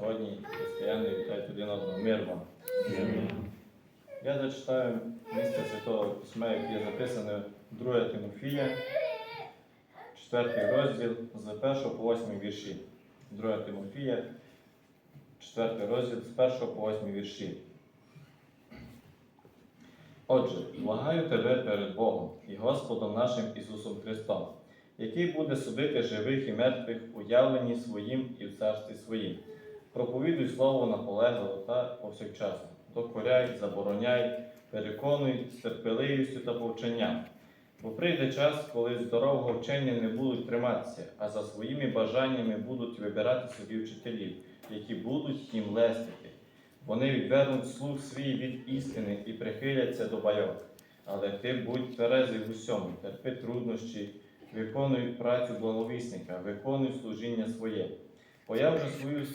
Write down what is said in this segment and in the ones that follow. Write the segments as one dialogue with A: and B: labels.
A: сьогодні християни вітають один одного. Мир вам. Я зачитаю місце Святого Письма, яке записане 2 Тимофія, 4 розділ з 1 по 8 вірші. 2 Тимофія, 4 розділ з 1 по 8 вірші. Отже, благаю тебе перед Богом і Господом нашим Ісусом Христом, який буде судити живих і мертвих у явленні своїм і в царстві своїм. Проповідуй слово наполегливо та повсякчасно, докоряй, забороняй, переконуй з терпеливістю та повченням. Бо прийде час, коли здорового вчення не будуть триматися, а за своїми бажаннями будуть вибирати собі вчителів, які будуть їм лестити. Вони відвернуть слух свій від істини і прихиляться до байок. Але ти будь тверезий в усьому, терпи труднощі, виконуй працю благовісника, виконуй служіння своє. Бо я вже свою,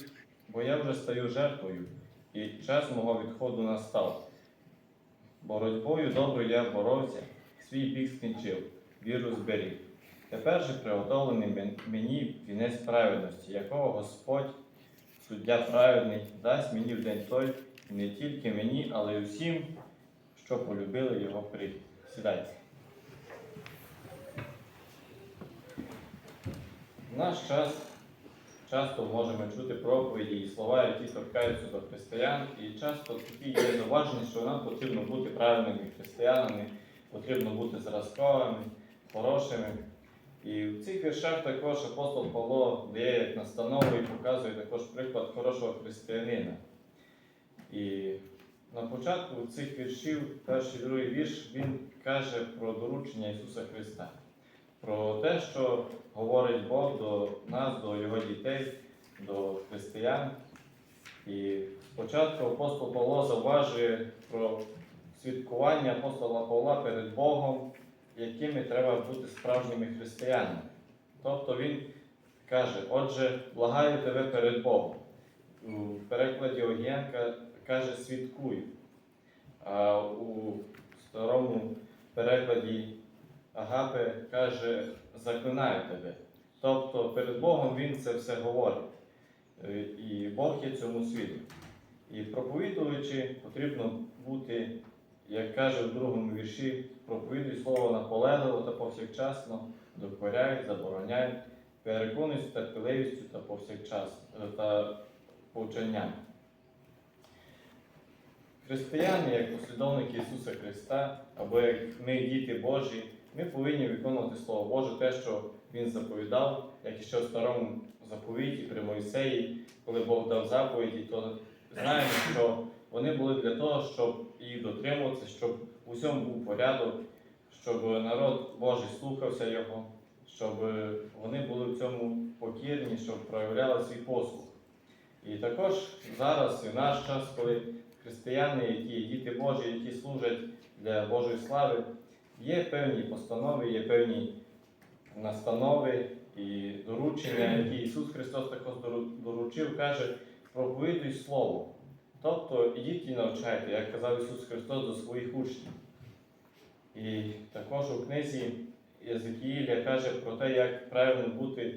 A: бо я вже стаю жертвою, і час мого відходу настав. Боротьбою доброю я боровся, свій бік скінчив, віру зберіг. Тепер же приготовлений мені вінець праведності, якого Господь, суддя праведний, дасть мені в день той, і не тільки мені, але й усім, що полюбили його прихід. Сідайте. Наш час часто можемо чути проповіді і слова, які торкаються до християн, і часто такі є зауваження, що нам потрібно бути правильними християнами, потрібно бути зразковими, хорошими. І в цих віршах також апостол Павло дає як настанову і показує також приклад хорошого християнина. І на початку цих віршів, перший другий вірш, він каже про доручення Ісуса Христа, про те, що говорить Бог до нас, до Його дітей, до християн. І спочатку апостол Павло зауважує про святкування апостола Павла перед Богом, якими треба бути справжніми християнами. Тобто він каже, отже, благаю тебе перед Богом. У перекладі Огієнка каже свідкую. А у старому перекладі Агапи каже заклинаю тебе. Тобто перед Богом він це все говорить. Е, І Бог є цьому світу. І проповідуючи, потрібно бути, як каже в другому вірші, проповідуй слово наполегливо та повсякчасно, докоряй, забороняй, переконуй з терпеливістю та повсякчас е, та повчанням. Християни, як послідовники Ісуса Христа, або як ми, діти Божі, ми повинні виконувати Слово Боже, те, що Він заповідав, як і ще в старому заповіті при Мойсеї, коли Бог дав заповіді, то знаємо, що вони були для того, щоб їх дотримуватися, щоб у всьому був порядок, щоб народ Божий слухався Його, щоб вони були в цьому покірні, щоб проявляли свій послух. І також зараз, і в наш час, коли християни, які діти Божі, які служать для Божої слави, є певні постанови, є певні настанови і доручення, які Ісус Христос також доручив, каже, проповідуй Слово. Тобто ідіть і навчайте, як казав Ісус Христос до своїх учнів. І також у книзі Єзекіїля каже про те, як правильно бути,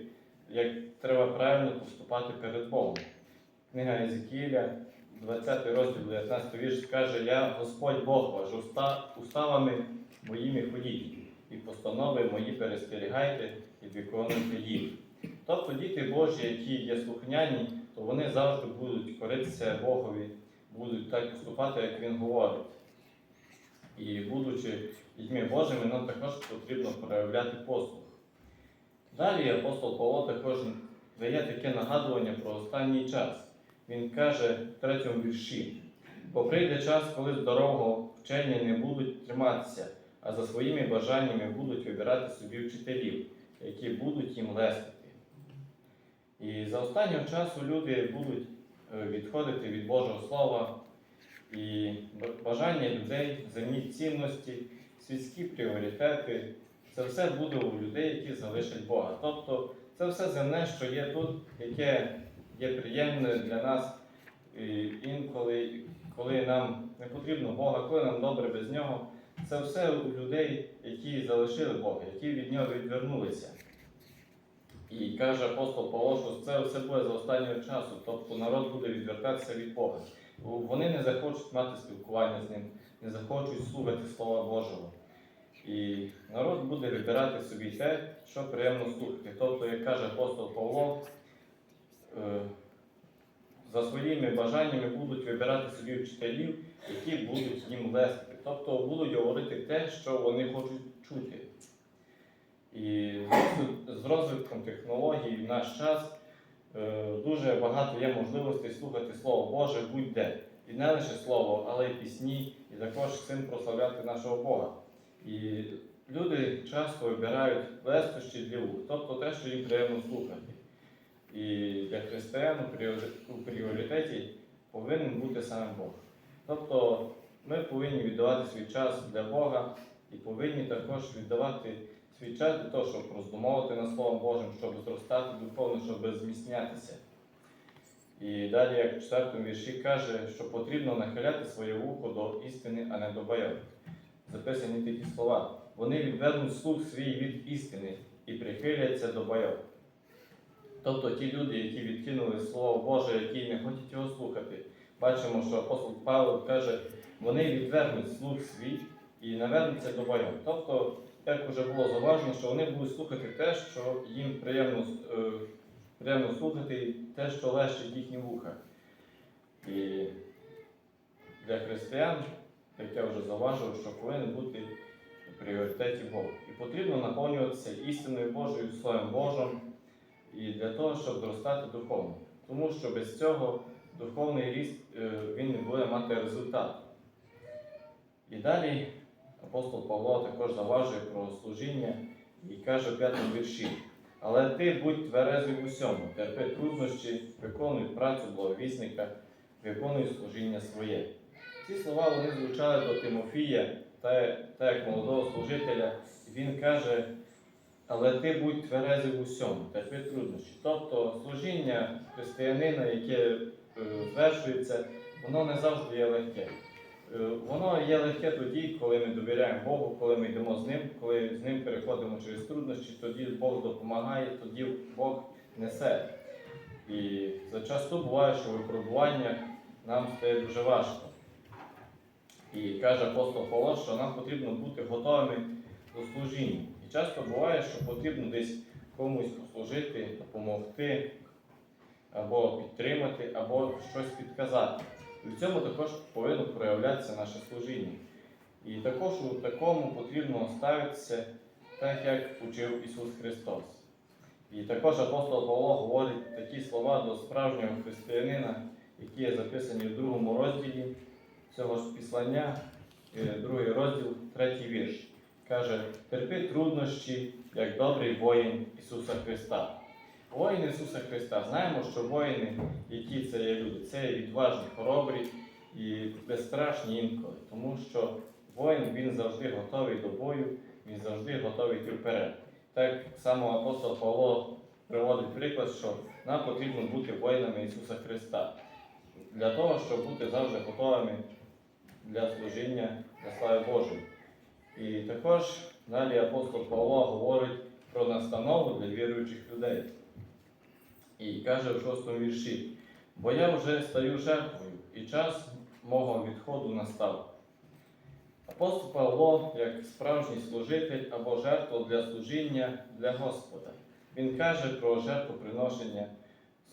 A: як треба правильно поступати перед Богом. Книга Єзекіїля, 20 розділ, 19 вірш, каже, Я Господь Бог ваш, уста, моїми ходіть, і постанови мої перестерігайте і виконуйте їх. Тобто діти Божі, які є слухняні, то вони завжди будуть коритися Богові, будуть так поступати, як Він говорить. І будучи дітьми Божими, нам також потрібно проявляти послух. Далі апостол Павло також дає таке нагадування про останній час. Він каже в третьому вірші: бо прийде час, коли здорового вчення не будуть триматися, а за своїми бажаннями будуть вибирати собі вчителів, які будуть їм лестити. І за останнього часу люди будуть е, відходити від Божого Слова і бажання людей, земні цінності, світські пріоритети. Це все буде у людей, які залишать Бога. Тобто це все земне, що є тут, яке є приємне для нас інколи, коли нам не потрібно Бога, коли нам добре без нього. Це все у людей, які залишили Бога, які від нього відвернулися. І каже апостол Павло, що це все буде за останнього часу, тобто народ буде відвертатися від Бога. Вони не захочуть мати спілкування з ним, не захочуть слухати Слова Божого. І народ буде вибирати собі те, що приємно слухати. Тобто, як каже апостол Павло, е, за своїми бажаннями будуть вибирати собі вчителів, які будуть їм лестити. Тобто будуть говорити те, що вони хочуть чути. І з розвитком технологій в наш час е, дуже багато є можливостей слухати Слово Боже будь-де. І не лише слово, але й пісні, і також цим прославляти нашого Бога. І люди часто вибирають лестощі для вух, тобто те, що їм приємно слухати. І для християн у пріоритеті- повинен бути саме Бог. Тобто ми повинні віддавати свій час для Бога і повинні також віддавати свій час для того, щоб роздумовувати над Словом Божим, щоб зростати духовно, щоб зміцнятися. І далі, як в четвертому вірші каже, що потрібно нахиляти своє вухо до істини, а не до байок. Записані такі слова. Вони відвернуть слух свій від істини і прихиляться до байок. Тобто ті люди, які відкинули Слово Боже, які не хочуть його слухати, бачимо, що апостол Павло каже, вони відвернуть слух свій і навернуться до байок. Тобто, як вже було зауважено, що вони будуть слухати те, що їм приємно, е, приємно слухати, те, що лещить їхні вуха. І для християн, як я вже зауважив, що повинен бути в пріоритеті Бог. І потрібно наповнюватися істиною Божою, Словом Божим, і для того, щоб зростати духовно. Тому що без цього духовний ріст е, він не буде мати результат. І далі апостол Павло також заважує про служіння і каже в п'ятому вірші. Але ти будь тверезий в усьому, терпи труднощі, виконуй працю благовісника, виконуй служіння своє. Ці слова вони звучали до Тимофія, та, та як молодого служителя, і він каже, але ти будь тверезий в усьому, терпи труднощі. Тобто служіння християнина, яке е, звершується, воно не завжди є легке. Е, Воно є легке тоді, коли ми довіряємо Богу, коли ми йдемо з ним, коли з ним переходимо через труднощі, тоді Бог допомагає, тоді Бог несе. І зачасту буває, що випробування нам стає дуже важко. І каже апостол Павло, що нам потрібно бути готовими до служіння. Часто буває, що потрібно десь комусь послужити, допомогти, або підтримати, або щось підказати. І в цьому також повинно проявлятися наше служіння. І також у такому потрібно ставитися так, як учив Ісус Христос. І також апостол Павло говорить такі слова до справжнього християнина, які є записані в другому розділі цього ж післання, е, другий розділ, третій вірш. Каже: терпи труднощі, як добрий воїн Ісуса Христа. Воїн Ісуса Христа. Знаємо, що воїни, які це є люди, це є відважні, хоробрі і безстрашні інколи. Тому що воїн він завжди готовий до бою, він завжди готовий йти вперед. Так само апостол Павло приводить приклад, що нам потрібно бути воїнами Ісуса Христа для того, щоб бути завжди готовими для служіння для слави Божої. І також далі апостол Павло говорить про настанову для віруючих людей. І каже в шостому вірші: бо я вже стаю жертвою, і час мого відходу настав. Апостол Павло, як справжній служитель або жертва для служіння для Господа, він каже про жертвоприношення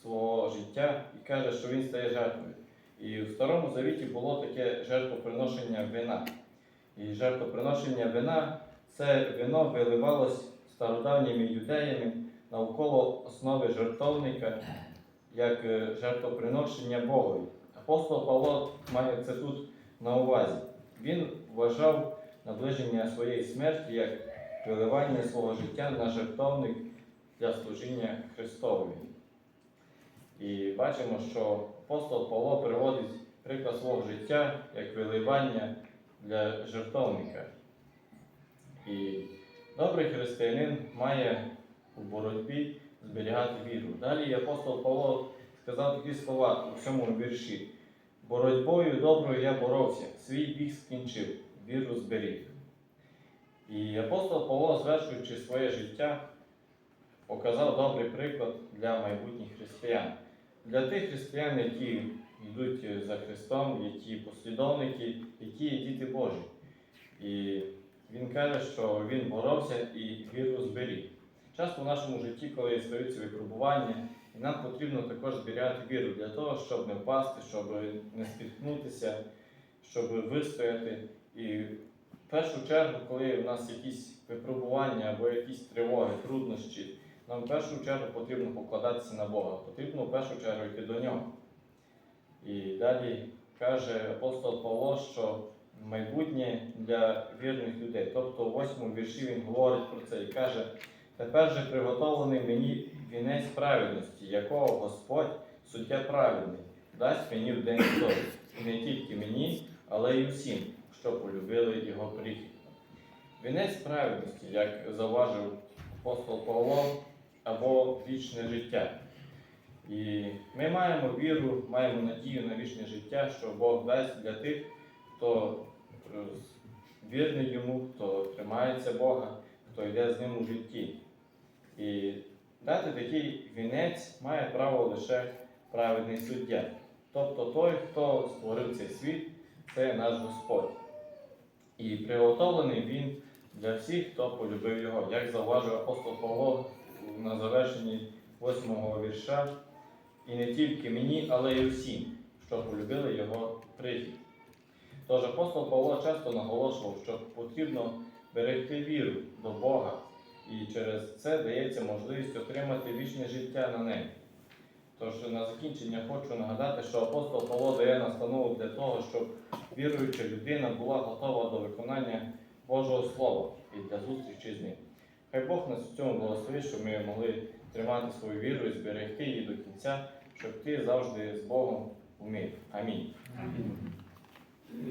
A: свого життя і каже, що він стає жертвою. І в Старому Завіті було таке жертвоприношення вина. І жертвоприношення вина це вино виливалось стародавніми юдеями навколо основи жертовника як е, жертвоприношення Богові. Апостол Павло має це тут на увазі. Він вважав наближення своєї смерті як виливання свого життя на жертовник для служіння Христової. І бачимо, що апостол Павло приводить приклад свого життя як виливання для жертовника. І добрий християнин має у боротьбі зберігати віру. Далі апостол Павло сказав такі слова у цьому вірші. Боротьбою доброю я боровся, свій біг скінчив, віру зберіг. І апостол Павло, звершуючи своє життя, показав добрий приклад для майбутніх християн. Для тих християн, які йдуть за Христом, які послідовники, які є діти Божі. І він каже, що він боровся і віру зберіг. Часто в нашому житті, коли стаються випробування, і нам потрібно також зберігати віру для того, щоб не впасти, щоб не спіткнутися, щоб вистояти. І в першу чергу, коли в нас якісь випробування або якісь тривоги, труднощі, нам в першу чергу потрібно покладатися на Бога, потрібно в першу чергу йти до нього. І далі каже апостол Павло, що майбутнє для вірних людей. Тобто у восьмому вірші він говорить про це і каже, тепер же приготовлений мені вінець праведності, якого Господь, суддя праведний, дасть мені в день суду. І не тільки мені, але й усім, що полюбили його прихід. Вінець праведності, як зауважив апостол Павло, або вічне життя. І ми маємо віру, маємо надію на вічне життя, що Бог дасть для тих, хто вірний йому, хто тримається Бога, хто йде з ним у житті. І дати такий вінець має право лише праведний суддя. Тобто той, хто створив цей світ, це наш Господь. І приготовлений він для всіх, хто полюбив його. Як зауважив апостол Павло на завершенні восьмого вірша, і не тільки мені, але й усім, що полюбили його прихід. Тож апостол Павло часто наголошував, що потрібно берегти віру до Бога, і через це дається можливість отримати вічне життя на небі. Тож на закінчення хочу нагадати, що апостол Павло дає настанову для того, щоб віруюча людина була готова до виконання Божого Слова і для зустрічі з ним. Хай Бог нас у цьому благословить, щоб ми могли тримати свою віру і зберегти її до кінця, щоб ти завжди з Богом у. Амінь.
B: Амінь.